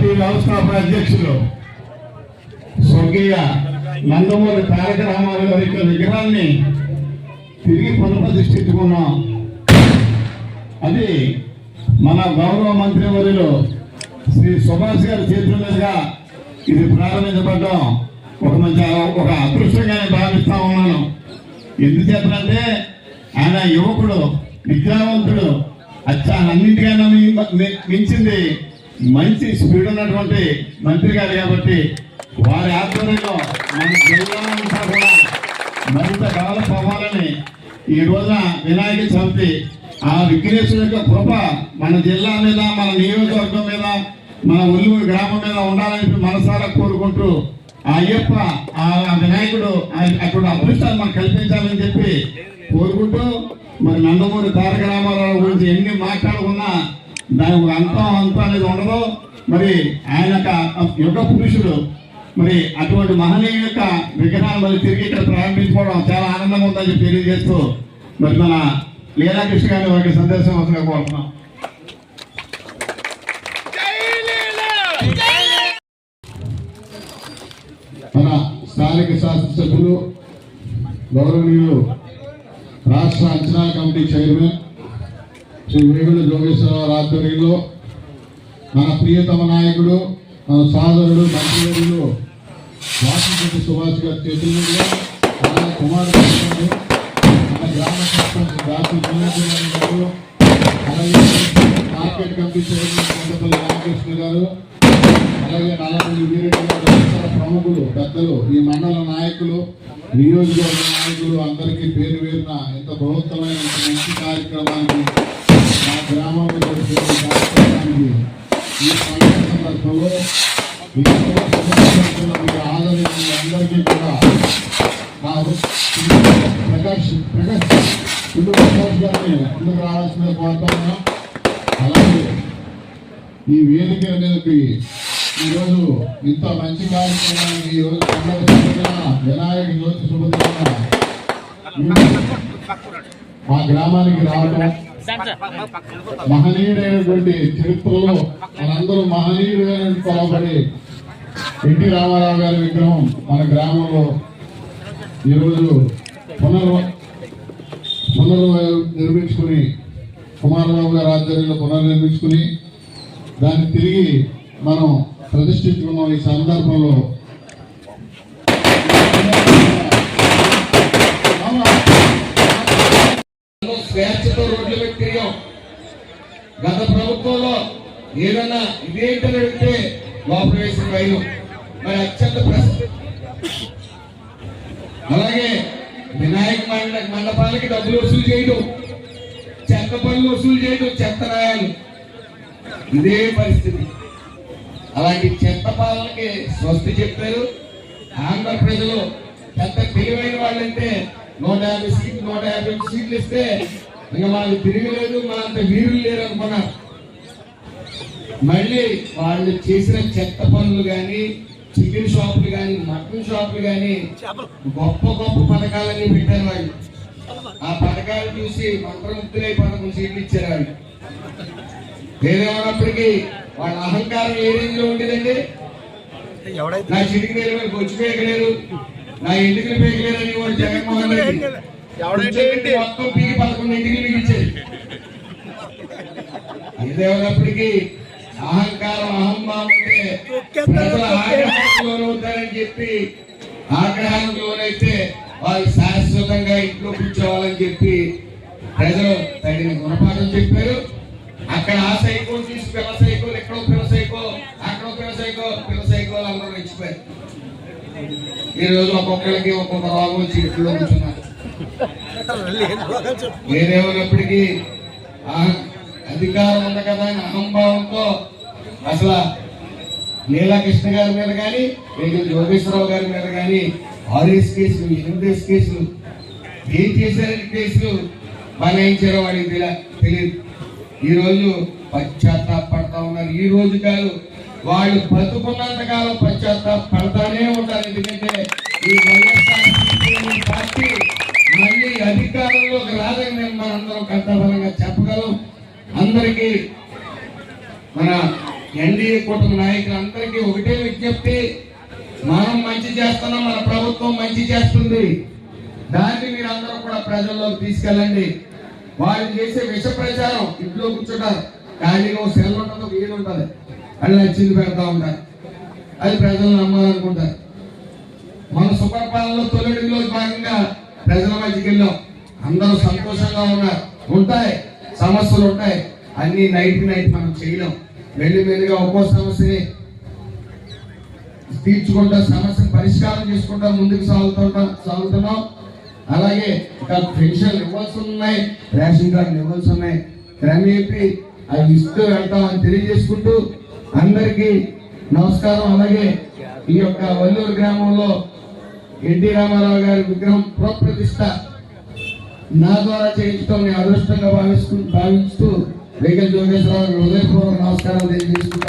Party వ్యవస్థాపక అధ్యక్షులు స్వర్గీయ నందమూరి తారక రామారావు గారి యొక్క విగ్రహాన్ని తిరిగి పునఃప్రతిష్ఠించుకున్నాం అది మన గౌరవ మంత్రివర్యులు శ్రీ సుభాష్ గారి చేతుల మీదుగా ఇది ప్రారంభించబడ్డం. ఒక మంచి ఒక అదృష్టంగానే భావిస్తా ఉన్నాను. ఎందుచేతంటే ఆయన యువకుడు విద్యావంతుడు అచ్చా అన్నింటికైనా మించింది మంచి స్పీడ్ ఉన్నటువంటి మంత్రి గారు కాబట్టి వారి ఆధ్వర్యంలో మన జిల్లా కూడా మరింత డెవలప్ అవ్వాలని ఈ రోజున వినాయక చవితి ఆ విఘ్నేశ్వరు యొక్క కృప మన జిల్లా మీద మన నియోజకవర్గం మీద మన ఉల్లూరు గ్రామం మీద ఉండాలని మనసారా కోరుకుంటూ ఆ అయ్యప్ప ఆ వినాయకుడు ఆ- అక్కడ అదృష్టాలు మనకు కల్పించాలని చెప్పి కోరుకుంటూ మరి నందమూరి తారక రామారావు గురించి ఎన్ని మాట్లాడుకున్నా దానికి అంతం అంతం అనేది ఉండదు. మరి ఆయన యొక్క యుగ పురుషుడు మరి అటువంటి మహనీయ యొక్క విగ్రహాలు మరి తిరిగి ఇక్కడ ప్రారంభించుకోవడం చాలా ఆనందంగా ఉందని చెప్పి తెలియజేస్తూ మరి మన లీలాకృష్ణ గారి వారికి సందేశం అవసరం కోరుతున్నాం. మన స్థానిక శాసనసభ్యులు గౌరవనీయులు రాష్ట్ర అంచనా కమిటీ చైర్మన్ శ్రీ వేగుల జోగేశ్వరరావు ఆధ్వర్యంలో మన ప్రియతమ నాయకుడు మన సోదరుడు మంత్రివర్యులు వాసిరెడ్డి సుభాష్ గారి చేతుల మీదుగా మన కుమారుడు మన గ్రామ సర్పంచ్ దాసి చిన్నపిల్లని గారు అలాగే market committee chairman Kondapalli Ramakrishna గారు అలాగే నల్లపల్లి వీరెడ్డి గారు ఇతర ప్రముఖులు పెద్దలు ఈ మండల నాయకులు నియోజకవర్గ నాయకులు అందరికీ పేరు పేరున ఇంత బృహత్తమైన మంచి కార్యక్రమానికి మా గ్రామంలో జరిగే కార్యక్రమానికి ఈ పండుగ సందర్భంలో విజయవాడ సందర్శించిన మీ ఆదరణ అందరికీ కూడా మా ప్రకాష్ ప్రకాష్ కుండు ప్రకాష్ గారిని ముందుకు రావాల్సిన అలాగే ఈ వేదిక మీదకి ఈరోజు ఇంత మంచి కార్యక్రమాన్ని ఈరోజు వినాయక జ్యోతి శుభదిన మా గ్రామానికి రావడం మహనీయుడైనటువంటి చరిత్రలో మనందరూ మహనీయుడైన కొలబడి ఎన్టీ రామారావు గారి విగ్రహం మన గ్రామంలో ఈరోజు పునర్ పునర్ నిర్మించుకుని కుమారరావు గారి ఆధ్వర్యంలో పునర్నిర్మించుకుని దాన్ని తిరిగి మనం ప్రతిష్ఠించుకున్నాం ఈ సందర్భంలో. స్వేచ్ఛతో రోడ్లు పెట్టేయం గత ప్రభుత్వంలో ఏదన్నా ఇదేంటని అడిగితే లోపల వేసిన రైలు. మరి అత్యంత ప్రసిద్ధి అలాగే వినాయక మండపాలకి డబ్బులు వసూలు చేయడం. చెత్త పనులు వసూలు చేయడం చెత్త రాయాలి. ఇదే పరిస్థితి. అలాంటి చెత్త పాలనకి స్వస్తి చెప్పారు. ఆంధ్ర ప్రజలు ఎంత తెలివైన వాళ్ళంటే నూట యాభై సీట్లు నూట యాభై సీట్లు ఇస్తే ఇంకా మనకు తిరగలేదు మనంత వీరులు లేరు అనుకున్నారు. మళ్ళీ వాళ్ళు చేసిన చెత్త పనులు కానీ చికెన్ షాపులు కానీ మటన్ షాపులు కానీ గొప్ప గొప్ప పథకాలన్నీ పెట్టారు వాళ్ళు. ఆ పథకాలు చూసి మంత్రముక్తులై పదకొండు సీట్లు ఇచ్చారు వాళ్ళు. ఏదేమన్నప్పటికీ వాళ్ళ అహంకారం ఏ రేంజ్లో ఉండేదండి నా చిటికి వేలు బొచ్చు పేకలేరు. నా ఇంటికి పేకలేరు అని వాడు జగన్మోహన్ రెడ్డి. మొత్తం పీకి పదకొండు ఇంటికి మిగిల్చేది ఏదేమన్నప్పటికీ అహంకారం అహంభావం ఉంటే ప్రజల ఆగ్రహానికి లోనవుతారని చెప్పి ఆగ్రహానికి లోనైతే వాళ్ళు శాశ్వతంగా ఇంట్లో కూర్చోవాలని చెప్పి ప్రజలు తగిన గుణపాఠం చెప్పారు. అక్కడ ఆ సైకో తీసి పిల్ల సైకో ఎక్కడో పిల్ల సైకో అక్కడో పిల్ల సైకో పిల్ల సైకోలు అందరూ రెచ్చిపోయారు ఈ రోజు ఒక్కొక్కరికి ఒక్కొక్క రోగం వచ్చి ఇంట్లో కూర్చున్నారు. ఏదేమైనప్పటికీ ఆ అధికారం ఉంది కదా అని అహంభావంతో అసలు నీలాకృష్ణ గారి మీద కానీ వేగుల యోగేశ్వరరావు గారి మీద కానీ ఆర్ఎస్ కేసులు ఎనిమిదేస్ కేసులు ఏం చేశారని కేసులు బనాయించారో వాడికి తెలియదు ఈరోజు పశ్చాత్తాపడతా ఉన్నారు. ఈ రోజు కాదు వాళ్ళు బతుకున్నంత కాలం పశ్చాత్తాప ఉంటారు. ఎందుకంటే ఈ పార్టీ మళ్ళీ అధికారంలోకి రాదని మేము మనందరం కర్తవ్యంగా చెప్పగలం. అందరికీ మన ఎన్డీఏ కూటమి నాయకులందరికీ ఒకటే విజ్ఞప్తి మనం మంచి చేస్తున్నాం మన ప్రభుత్వం మంచి చేస్తుంది. దాన్ని మీరు అందరూ కూడా ప్రజల్లోకి తీసుకెళ్ళండి. వాళ్ళు చేసే విష ప్రచారం ఇంట్లో కూర్చుంటారు. ఖాళీగా సెల్ ఉంటుంది వీలు ఉంటుంది. అని నచ్చింది పెడతా ఉంటారు. అది ప్రజలు నమ్మాలనుకుంటారు. మన సుపరిపాలనలో తొలడిలో భాగంగా ప్రజల మధ్యకి వెళ్ళాం. అందరూ సంతోషంగా ఉన్నారు. ఉంటాయి. సమస్యలు ఉంటాయి అన్ని నైట్ నైట్ మనం చేయలేం. వెళ్ళి మెల్లిగా ఒక్కో సమస్యని తీర్చుకుంటా సమస్యను పరిష్కారం చేసుకుంటా ముందుకు సాగుతుంటాం సాగుతున్నాం. అలాగే ఇంకా పెన్షన్ ఇవ్వాల్సి ఉన్నాయి రేషన్ కార్డులు ఇవ్వాల్సి ఉన్నాయి. క్రమేపీ అవి ఇస్తూ వెళ్తామని తెలియజేసుకుంటూ అందరికీ నమస్కారం. అలాగే ఈ యొక్క వల్లూరు గ్రామంలో ఎన్టీ రామారావు గారి విగ్రహం ప్రతిష్ట నా ద్వారా చేయించడం నేను అదృష్టంగా భావిస్తూ భావిస్తూ వెంకట జోగేశ్వరరావు హృదయపూర్వక నమస్కారాలు తెలియజేసుకుంటూ